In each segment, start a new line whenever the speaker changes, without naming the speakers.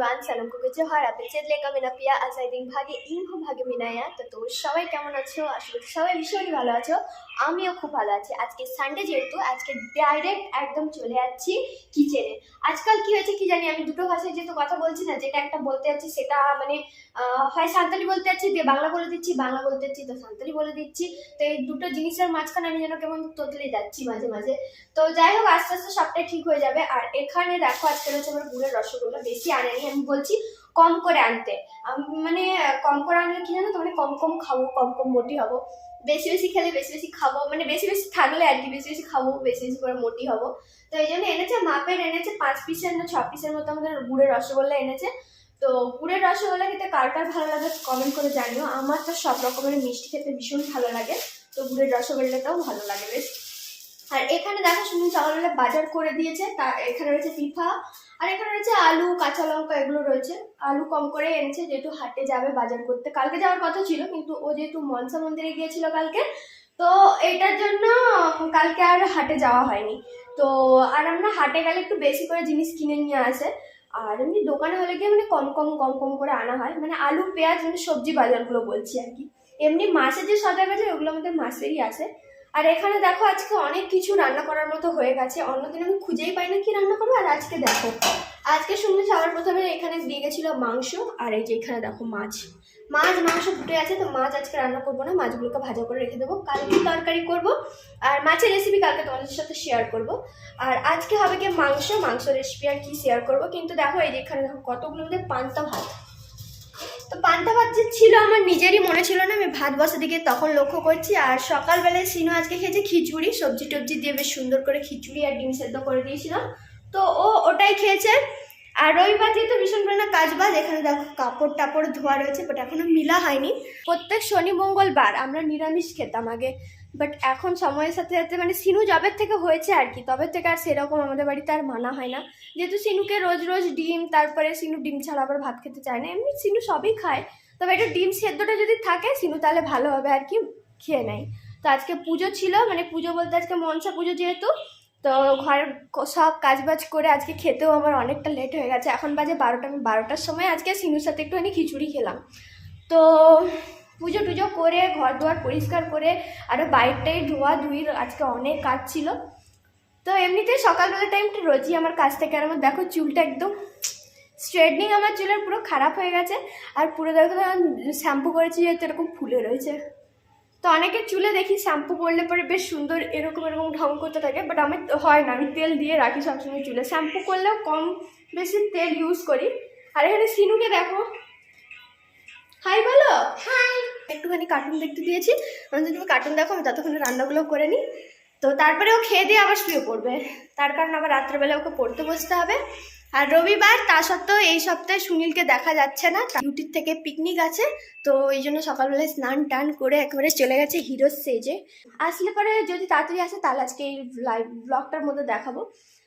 Everyone সালাম কুকুচে হয় আপনি চেদলে কামিনা পিয়া আসাই দিন ভাগে ইনহো ভাগে মিনায়া তো তো সবাই কেমন আছো? আসলে সবাই ভীষণই ভালো আছো। আমিও খুব ভালো আছি। আজকে সানডে যেহেতু, আজকে ডাইরেক্ট একদম চলে যাচ্ছি কিচেনে আজকাল কি হয়েছে কি জানি, আমি দুটো ভাষায় যেহেতু কথা বলছি না, যেটা একটা বলতে যাচ্ছি, সেটা মানে হয় সাঁওতালি বলতে যাচ্ছি, দিয়ে বাংলা বলে দিচ্ছি, বাংলা বলতে যাচ্ছি, তো সাঁওতালি বলে দিচ্ছি। তো এই দুটো জিনিসের মাঝখানে আমি যেন কেমন তোতলে যাচ্ছি মাঝে মাঝে। তো যাই হোক, আস্তে আস্তে সবটাই ঠিক হয়ে যাবে। আর এখানে দেখো, আজকে হচ্ছে আমার গুড়ের রসগোল্লা, বেশি আনেনি আমি বলছি, কম করে আনতে। মানে কম করে আনলে কি জানো তো মানে কম কম খাব, কম কম মোটি হব। বেশি বেশি খেলে বেশি বেশি খাব মানে বেশি বেশি থাকলে আর কি, বেশি বেশি খাব, বেশি বেশি করে মোটি হব। তো এই জন্য এনেছে, মাপের এনেছে পাঁচ পিসের না, ছ পিসের মতো আমাদের গুড়ের রসগোল্লা এনেছে। তো গুড়ের রসগোল্লা খেতে কার কার ভালো লাগে কমেন্ট করে জানিও। আমার তো সব রকমের মিষ্টি খেতে ভীষণ ভালো লাগে, তো গুড়ের রসগোল্লাটাও ভালো লাগে বেশ। আর এখানে দেখো শুনুন সকালবেলা বাজার করে দিয়েছে। তা এখানে রয়েছে পিঠা, আর এখানে রয়েছে আলু, কাঁচা লঙ্কা এগুলো রয়েছে। আলু কম করে এনেছে, যেহেতু হাটে যাবে বাজার করতে। কালকে যাওয়ার কথা ছিল, কিন্তু ও যেহেতু মনসা মন্দিরে গিয়েছিল কালকে, তো এটার জন্য কালকে আর হাটে যাওয়া হয়নি। তো আর আমরা হাটে গেলে একটু বেশি করে জিনিস কিনে নিয়ে আসে। আর এমনি দোকানে হলে গিয়ে মানে কম কম কম কম করে আনা হয়। মানে আলু, পেঁয়াজ মানে সবজি বাজারগুলো বলছি আর কি। এমনি মাসে যে সদাই বাজার ওগুলো আমাদের মাসেই আসে আর এখানে দেখো আজকে অনেক কিছু রান্না করার মতো হয়ে গেছে। অন্যদিন আমি খুঁজেই পাই না কি রান্না করব, আর আজকে দেখো। আজকে শুনলে সবার প্রথমে এখানে দিয়ে গেছিল মাংস, আর এই যে এখানে দেখো মাছ। মাছ, মাংস দুটোই আছে, তো মাছ আজকে রান্না করব না, মাছগুলোকে ভাজা করে রেখে দেবো। কালকে তরকারি করব, আর মাছের রেসিপি কালকে তোমাদের সাথে শেয়ার করব। আর আজকে হবে কি মাংস মাংস রেসিপি আর কি শেয়ার করব। কিন্তু দেখো এই যে এখানে দেখো কতগুলো আমাদের পান্তা ভাত। তো পান্তা ভাত যে ছিল আমার নিজেরই মনে ছিল না, আমি ভাত বসা দিকে তখন লক্ষ্য করছি। আর সকালবেলায় সিনু আজকে খেয়েছে খিচুড়ি, সবজি টবজি দিয়ে বেশ সুন্দর করে খিচুড়ি আর ডিম সেদ্ধ করে দিয়েছিলাম। তো ও ওটাই খেয়েছে। আর রবিবার যেহেতু ভীষণ কাজ বাজ, এখানে দেখো কাপড় টাপড় ধোয়া রয়েছে বাট এখনও মিলা হয়নি। প্রত্যেক শনি, মঙ্গলবার আমরা নিরামিষ খেতাম আগে বাট এখন সময়ের সাথে সাথে মানে সিনু জবের থেকে হয়েছে আর কি তবে থেকে আর সেরকম আমাদের বাড়িতে আর মানা হয় না। যেহেতু সিনুকে রোজ রোজ ডিম, তারপরে সিনু ডিম ছাড়া আবার ভাত খেতে চায় না, এমনি সিনু সবই খায়। তবে এটা ডিম সেদ্ধটা যদি থাকে, সিনু তাহলে ভালো হবে আর কি, খেয়ে নেয়। তো আজকে পুজো ছিল মানে পুজো বলতে আজকে মনসা পুজো যেহেতু তো ঘরের সব কাজবাজ করে আজকে খেতেও আমার অনেকটা লেট হয়ে গেছে। এখন বাজে বারোটা, আমি বারোটার সময় আজকে সিনুর সাথে একটুখানি খিচুড়ি খেলাম। তো পুজো টুজো করে, ঘর দুয়ার পরিষ্কার করে আরও বাইরটাই ধোয়া ধুই আজকে অনেক কাজ ছিল। তো এমনিতে সকালবেলা টাইমটা রোজই আমার কাছ থেকে। আর আমার দেখো চুলটা একদম স্ট্রেটনিং আমার চুলের পুরো খারাপ হয়ে গেছে। আর পুরো দেখো, শ্যাম্পু করেছি যেহেতু এরকম ফুলে রয়েছে। তো অনেকের চুলে দেখি শ্যাম্পু করলে পরে বেশ সুন্দর এরকম এরকম ঢং করতে থাকে বাট আমার তো হয় না আমি তেল দিয়ে রাখি সবসময় চুলে। শ্যাম্পু করলেও কম বেশি তেল ইউজ করি। আর এখানে সিনুকে দেখো। হাই বলো। হাই একটুখানি কার্টুন দেখতে দিয়েছি। আমি তুমি কার্টুন দেখো আমি ততক্ষণে রান্নাগুলো করে নিই। তো তারপরে ও খেয়ে দিয়ে আবার শুয়ে পড়বে। তার কারণে আবার রাত্রেবেলা ওকে পড়তে বসতে হবে। আর রবিবার, তা সত্ত্বেও এই সপ্তাহে সুনীলকে দেখা যাচ্ছে না। ইউটিউব থেকে পিকনিক আছে, তো এই জন্য সকালবেলায় স্নান টান করে একেবারে চলে গেছে হিরো সেজে আসলে পরে যদি তাড়াতাড়ি আসে, তাহলে আজকে এই লাইভ ব্লগটার মধ্যে দেখাবো।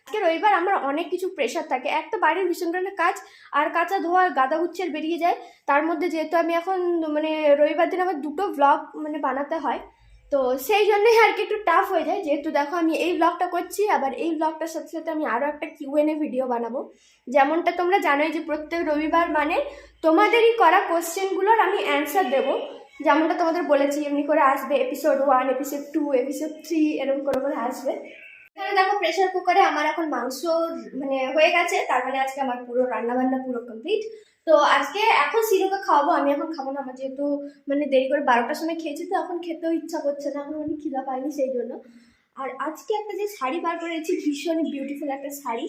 আজকে রবিবার আমার অনেক কিছু প্রেশার থাকে। এক তো বাড়ির ভীষণ ধরনের কাজ, আর কাঁচা ধোয়া, গাদা গুচ্ছের বেরিয়ে যায়। তার মধ্যে যেহেতু আমি এখন মানে রবিবার দিন আমার দুটো ব্লগ মানে বানাতে হয়। তো সেই জন্যই আর কি একটু টাফ হয়ে যায়। যেহেতু দেখো আমি এই ব্লগটা করছি, আবার এই ব্লগটার সাথে সাথে আমি আরও একটা কিউএনএ ভিডিও বানাবো। যেমনটা তোমরা জানোই যে প্রত্যেক রবিবার মানে তোমাদেরই করা কোশ্চেনগুলোর আমি অ্যান্সার দেবো। যেমনটা তোমাদের বলেছি, এমনি করে আসবে episode one episode two episode three এরকম করে করে আসবে। এখানে দেখো প্রেশার কুকারে আমার এখন মাংস মানে হয়ে গেছে, তার মানে আজকে আমার পুরো রান্নাবান্না পুরো কমপ্লিট তো আজকে এখন সিরোকে খাওয়াবো, আমি এখন খাব না, আমার যেহেতু মানে দেরি করে বারোটার সময় খেয়েছি, তো এখন খেতেও ইচ্ছা করছে না, এখন মানে খিদা পাইনি সেই জন্য। আর আজকে একটা যে শাড়ি বার করেছি, ভীষণ বিউটিফুল একটা শাড়ি।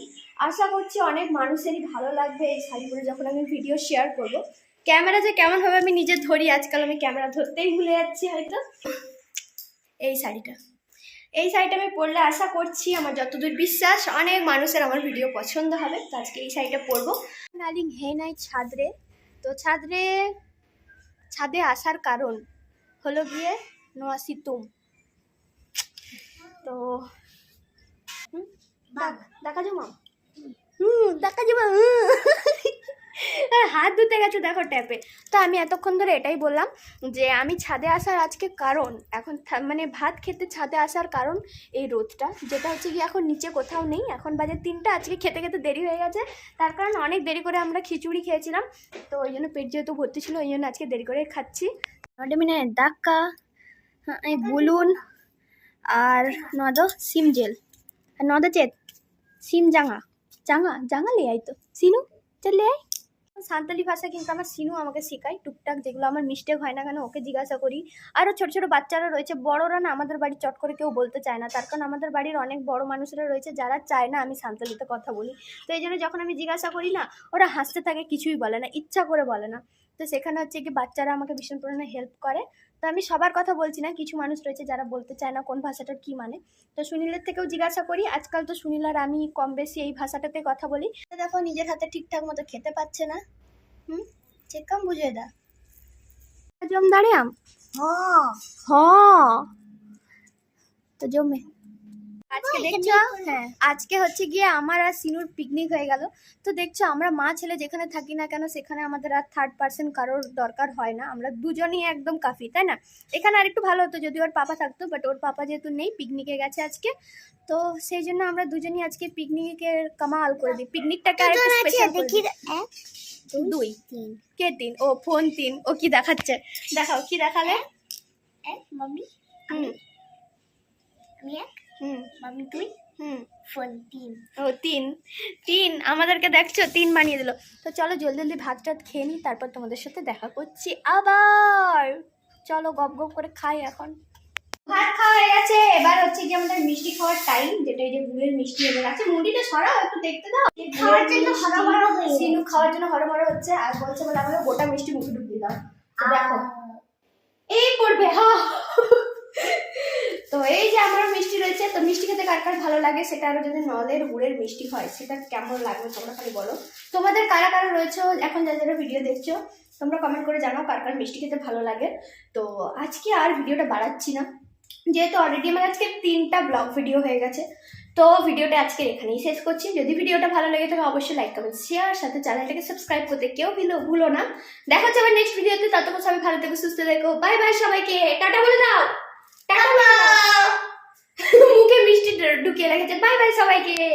আশা করছি অনেক মানুষেরই ভালো লাগবে এই শাড়িগুলো যখন আমি ভিডিও শেয়ার করব। ক্যামেরা যে কেমন হবে আমি নিজে ধরি, আজকাল আমি ক্যামেরা ধরতেই ভুলে যাচ্ছি হয়তো। এই শাড়িটা। এই শাড়িটা আমি পরলে আশা করছি আমার যতদূর বিশ্বাস অনেক মানুষের আমার ভিডিও পছন্দ হবে। তো আজকে এই শাড়িটা পরবো নালিং হে নাই ছাদরে। তো ছাদরে ছাদে আসার কারণ হলো গিয়ে নোয়া সিতুম তো দেখ- যাব। হুম দেখা যাব। আর হাত ধুতে গেছে দেখো ট্যাপে তো আমি এতক্ষণ ধরে এটাই বললাম যে আমি ছাদে আসার আজকে কারণ, এখন মানে ভাত খেতে ছাদে আসার কারণ এই রোদটা, যেটা হচ্ছে কি এখন নিচে কোথাও নেই, এখন বাজে তিনটা, আজকে খেতে খেতে দেরি হয়ে গেছে। তার কারণ অনেক দেরি করে আমরা খিচুড়ি খেয়েছিলাম, তো ওই জন্য পেট যেহেতু ভর্তি ছিল, ওই জন্য আজকে দেরি করে খাচ্ছি। মানে এই বুলুন আর নদ সিম জেল। আর নদ চেত, সিম জাঙা। জাঙা জাঙা লে আই তো। সিনু চল লে আয় সান্তালি ভাষা কিন্তু আমার সিনু আমাকে শেখায়। টুকটাক যেগুলো আমার মিস্টেক হয় না কেন ওকে জিজ্ঞাসা করি। আরও ছোট ছোট বাচ্চারা রয়েছে, বড়রা না আমাদের বাড়ি চট করে কেউ বলতে চায় না। তার কারণ আমাদের বাড়ির অনেক বড় মানুষরা রয়েছে, যারা চায় না আমি সান্তালিতে কথা বলি। তো এই জন্য যখন আমি জিজ্ঞাসা করি না, ওরা হাসতে থাকে, কিছুই বলে না, ইচ্ছা করে বলে না। তো সেখানে হচ্ছে কি বাচ্চারা আমাকে ভীষণ পরিমাণে হেল্প করে। তো আমি সবার কথা বলছি না কিছু মানুষ রয়েছে যারা বলতে চায় না কোন ভাষাটার কী মানে। তো সুনীলের থেকেও জিজ্ঞাসা করি আজকাল তো সুনীল আর আমি কম বেশি এই ভাষাটাতে কথা বলি। দেখো নিজের হাতে ঠিকঠাক মতো খেতে পাচ্ছে না। হুম? চেকাম বুঝে দা। জম হ হ তো জমে। আজকে দেখছ? হ্যাঁ। আজকে হচ্ছে গিয়ে আমার আর সিনুর পিকনিক হয়ে গেল। তো দেখছ আমরা মা ছেলে যেখানে থাকি না কেন সেখানে আমাদের আর থার্ড পার্সন কারোর দরকার হয় না। আমরা দুজনই একদম কাফি তাই না? এখানে আর একটু ভালো হতো যদি ওর পাপা থাকতো বাট ওর পাপা যেহেতু নেই পিকনিকে গেছে আজকে। তো সেই জন্য আমরা দুজনই আজকে পিকনিকের কামাল করে দিই। পিকনিকটাকে আর একটু স্পেশাল দেখি দুই। তিন। কে তিন? ও ফোন তিন। ও কি দেখাচ্ছে? দেখাও কি দেখালে?
মাম্মি। আমি এক?
হুম।
মাম্মি তুই?
হুম।
ফোন তিন।
ও তিন। তিন আমাদেরকে দেখছ তিন বানিয়ে দিল। তো চলো জলদি জলদি ভাত টাত খেয়ে নিই তারপর তোমাদের সাথে দেখা করছি আবার। চলো গপ গপ করে খাই এখন। ভাত খাওয়া হয়ে গেছে এবার হচ্ছে কি আমাদের মিষ্টি খাওয়ার টাইম যেটা এই যে গুড়ের মিষ্টি এনে রাখছে মুড়িটা সরাও একটু দেখতে দাও।
খাওয়ার জন্য হয়ে
সিনু খাওয়ার জন্য হরবড় হচ্ছে আর বলছে বলে আমাকে গোটা মিষ্টি মুখে ঢুকিয়ে দাও। দেখো। এই পড়বে হা। তো এই যে আমার মিষ্টি রয়েছে, তো মিষ্টি খেতে কার কার ভালো লাগে সেটা আরও যদি নলের গুড়ের মিষ্টি হয়, সেটা কেমন লাগবে তোমরা খালি বলো। তোমাদের কারা কারা রয়েছে এখন যারা যারা ভিডিও দেখছ, তোমরা কমেন্ট করে জানাও কার কার মিষ্টি খেতে ভালো লাগে। তো আজকে আর ভিডিওটা বাড়াচ্ছি না, যেহেতু অলরেডি আমার আজকে তিনটা ব্লগ ভিডিও হয়ে গেছে, তো ভিডিওটা আজকে এখানেই শেষ করছি। যদি ভিডিওটা ভালো লাগে তাহলে অবশ্যই লাইক কমেন্ট শেয়ার সাথে চ্যানেলটাকে সাবস্ক্রাইব করতে কেউ ভুলো না। দেখা হচ্ছে আবার নেক্সট ভিডিওতে ততক্ষণ সবাই ভালো থেকো, সুস্থ থেকো বাই বাই সবাইকে, টাটা বলে দাও! মুখে মিষ্টি ঢুকিয়ে রেখেছে। বাই বাই সবাইকে।